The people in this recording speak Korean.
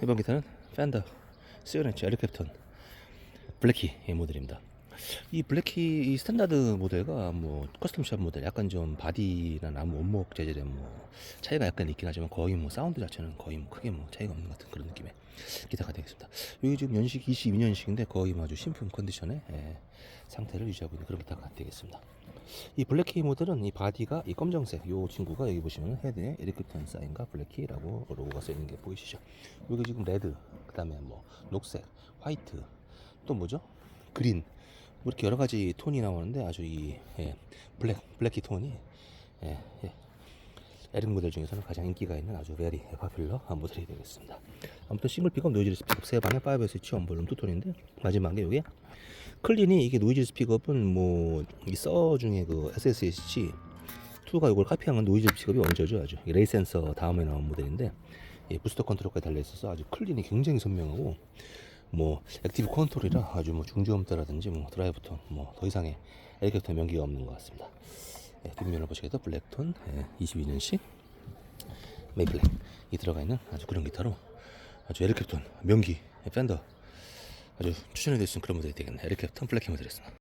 이번 기타는 팬더 시그니처 에리캡톤 블랙키 모델입니다. 이 블랙키 이 스탠다드 모델과 뭐 커스텀샵 모델 약간 좀 바디나 나무 원목 재질에 뭐 차이가 약간 있긴 하지만 거의 뭐 사운드 자체는 거의 뭐 크게 뭐 차이가 없는 것 같은 그런 느낌의 기타가 되겠습니다. 여기 지금 연식 22년식인데 거의 뭐 아주 신품 컨디션의 예, 상태를 유지하고 있는 그런 기타가 되겠습니다. 이 블랙키 모델은 이 바디가 이 검정색 요 친구가 여기 보시면 헤드에 에리크턴 사인과 블랙키라고 로고가 써 있는 게 보이시죠? 여기 지금 레드 그다음에 뭐 녹색, 화이트 또 뭐죠? 그린 뭐 이렇게 여러 가지 톤이 나오는데 아주 이 예, 블랙 블랙키 톤이 예, 예. 에릭 모델 중에서는 가장 인기가 있는 아주 베리 파퓰러 모델이 되겠습니다. 아무튼 싱글 픽업 노이즈 스픽업 세 반의 5 스위치 언볼륨 투톤인데 마지막에 이게 클린이 이게 노이즈 스픽업은 뭐이써 중에 그 SSH 2가 이걸 카피한 건 노이즈 스픽업이 원조죠 아주 이 레이 센서 다음에 나온 모델인데 이 부스터 컨트롤까지 달려 있어서 아주 클린이 굉장히 선명하고 뭐 액티브 컨트롤이라 아주 뭐 중저음대라든지 뭐 드라이브 톤 뭐 더 이상의 에리캡터 명기가 없는 것 같습니다. 예, 뒷면을 보시게 돼도 블랙톤 예, 22년식 메이플렉이 들어가 있는 아주 그런 기타로 아주 에리캡톤 명기 예, 팬더 아주 추천해 드릴 수 있는 그런 모델이 되겠네 에리캡톤 블랙키 모델이었습니다.